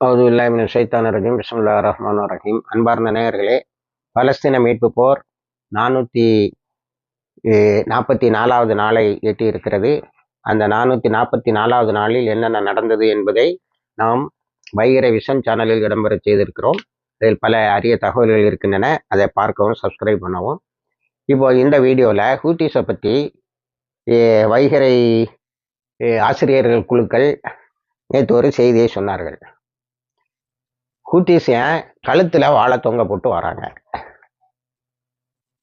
அவது இல்லாமின் ஷைத்தான ரஜீம் பிஸ்முல்லா ரஹ்மான் ரஹீம். அன்பார்ந்த நேயர்களே பலஸ்தீன மீட்பு போர் நானூற்றி நாற்பத்தி நாலாவது நாளை எட்டி இருக்கிறது அந்த நானூற்றி நாற்பத்தி நாலாவது நாளில் என்னென்ன நடந்தது என்பதை நாம் வைகரை விஷன் சேனலில் இடம்பெற செய்திருக்கிறோம். இதில் பல அரிய தகவல்கள் இருக்கின்றன. அதை பார்க்கவும் சப்ஸ்கிரைப் பண்ணவும். இப்போ இந்த வீடியோவில் ஹூட்டிஸை பற்றி வைகரை ஆசிரியர்கள் குழுக்கள் நேற்று ஒரு செய்தியை சொன்னார்கள். ஹூட்டிஸ் கழுத்தில் வாழை தொங்க போட்டு வராங்க.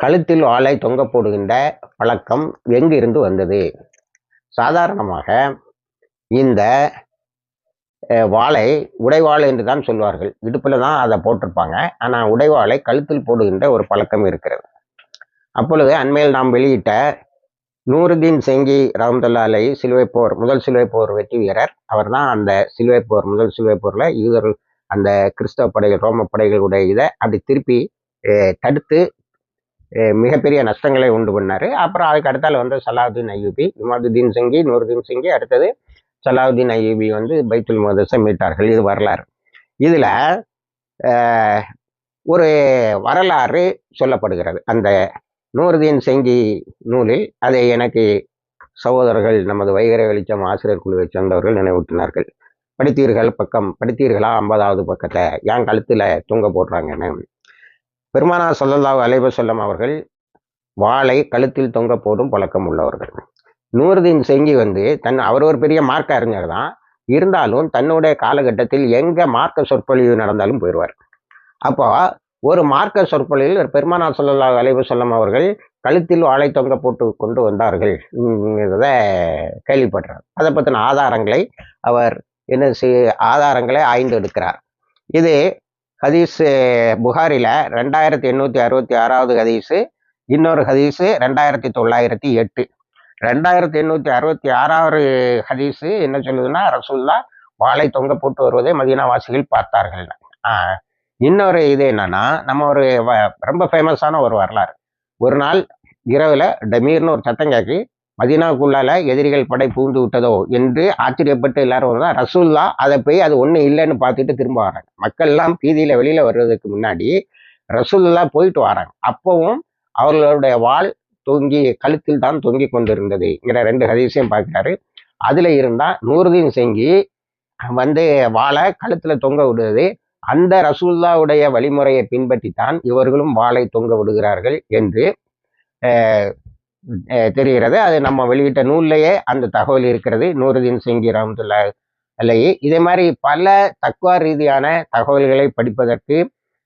கழுத்தில் வாழை தொங்க போடுகின்ற பழக்கம் எங்கிருந்து வந்தது? சாதாரணமாக இந்த வாழை உடைவாள் என்று தான் சொல்வார்கள். இடுப்பில் தான் அதை போட்டிருப்பாங்க. ஆனால் உடைவாளை கழுத்தில் போடுகின்ற ஒரு பழக்கம் இருக்கிறது. அப்பொழுது அண்மையில் நாம் வெளியிட்ட நூறுதீன் செங்கி ரவுந்தல்லாலை சிலுவைப்போர் சிலுவை போர் முதல் சிலுவை போர் வெற்றி வீரர். அவர் தான் அந்த சிலுவை போர் முதல் சிலுவை போரில் யூதர்கள் அந்த கிறிஸ்தவ படைகள் ரோம படைகளுடைய இதை அப்படி திருப்பி தடுத்து மிகப்பெரிய நஷ்டங்களை உண்டு பண்ணார். அப்புறம் அதுக்கு அடுத்தால வந்து சலாவுதீன் ஐயூபி இமாதுதீன் சிங்கி நூருதீன் சிங்கி அடுத்தது சலாவுதீன் ஐயூபி வந்து பைத்துல் மதசை மீட்டார்கள். இது வரலாறு. இதில் ஒரு வரலாறு சொல்லப்படுகிறது. அந்த நூறுதீன் செங்கி நூலில் அதை எனக்கு சகோதரர்கள் நமது வைகரை வெளிச்சம் ஆசிரியர் குழுவை சேர்ந்தவர்கள் நினைவூட்டினார்கள். படித்தீர்கள் பக்கம் படித்தீர்களா? ஐம்பதாவது பக்கத்தை. ஏன் கழுத்தில் தூங்க போடுறாங்கன்னு. பெருமானா சொல்லல்லா அலைவ சொல்லம் அவர்கள் வாளை கழுத்தில் தொங்க போடும் பழக்கம் உள்ளவர்கள். நூறுதீன் செங்கி வந்து தன் அவர் ஒரு பெரிய மார்க்க அறிஞர் தான். இருந்தாலும் தன்னுடைய காலகட்டத்தில் எங்கே மார்க்க சொற்பொழிவு நடந்தாலும் போயிடுவார் அப்போ ஒரு மார்க்க சொற்பொழிவில் பெருமானா சொல்லல்லா அலைவு சொல்லம் அவர்கள் கழுத்தில் வாழை தொங்க போட்டு கொண்டு வந்தார்கள். இதை கேள்விப்படுறார் அதை பற்றின ஆதாரங்களை அவர் என்ன செய் ஆதாரங்களை ஆய்ந்து எடுக்கிறார் இது ஹதீஸ் புகாரில் ரெண்டாயிரத்தி எண்ணூற்றி அறுபத்தி ஆறாவது ஹதீஸு இன்னொரு ஹதீஸு ரெண்டாயிரத்தி தொள்ளாயிரத்தி எட்டு. ரெண்டாயிரத்தி எண்ணூற்றி அறுபத்தி ஆறாவது ஹதீஸு என்ன சொல்லுதுன்னா ரசூல்லா வாழை தொங்க போட்டு வருவதை மதீனாவாசிகள் பார்த்தார்கள். இன்னொரு இது என்னன்னா நம்ம ஒரு ரொம்ப ஃபேமஸான ஒரு வரலாறு. ஒரு நாள் இரவில் டமீர்னு ஒரு சத்தம் கேட்கி மதினாவுக்குள்ளால எதிரிகள் படை பூந்து விட்டதோ என்று ஆச்சரியப்பட்டு எல்லாரும் வந்தால் ரசூல்லா அதை போய் அது ஒன்றும் இல்லைன்னு பார்த்துட்டு திரும்ப வராங்க. மக்கள்லாம் பீதியில் வெளியில் வர்றதுக்கு முன்னாடி ரசூல்லா போயிட்டு வராங்க. அப்பவும் அவர்களுடைய வாள் தொங்கி கழுத்தில் தான் தொங்கி கொண்டிருந்ததுங்கிற ரெண்டு ஹதீஸையும் பார்க்குறாரு. அதில் இருந்தால் நூறுதீன் செங்கி வந்து வாழை கழுத்தில் தொங்க விடுவது அந்த ரசூல்லாவுடைய வழிமுறையை பின்பற்றித்தான் இவர்களும் வாளை தொங்க விடுகிறார்கள் என்று தெரிகிறது. அது நம்ம வெளியிட்ட நூல்லையே அந்த தகவல் இருக்கிறது. நூறுதீன் சிங்கி ரஹமத்துல்லா அல்லையே இதே மாதிரி பல தக்குவா ரீதியான தகவல்களை படிப்பதற்கு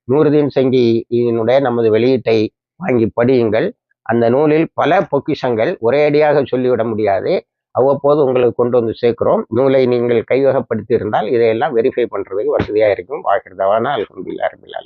நூறுதீன் இதனுடைய நமது வெளியீட்டை வாங்கி படியுங்கள். அந்த நூலில் பல பொக்கிஷங்கள் ஒரேடியாக சொல்லிவிட முடியாது. அவ்வப்போது உங்களுக்கு கொண்டு வந்து சேர்க்கிறோம். நூலை நீங்கள் கைவகப்படுத்தி இருந்தால் இதையெல்லாம் வெரிஃபை பண்ணுறதுக்கு வசதியாக இருக்கும். வாக்கிறதவான அல்ஹம்துல்லா ரபில்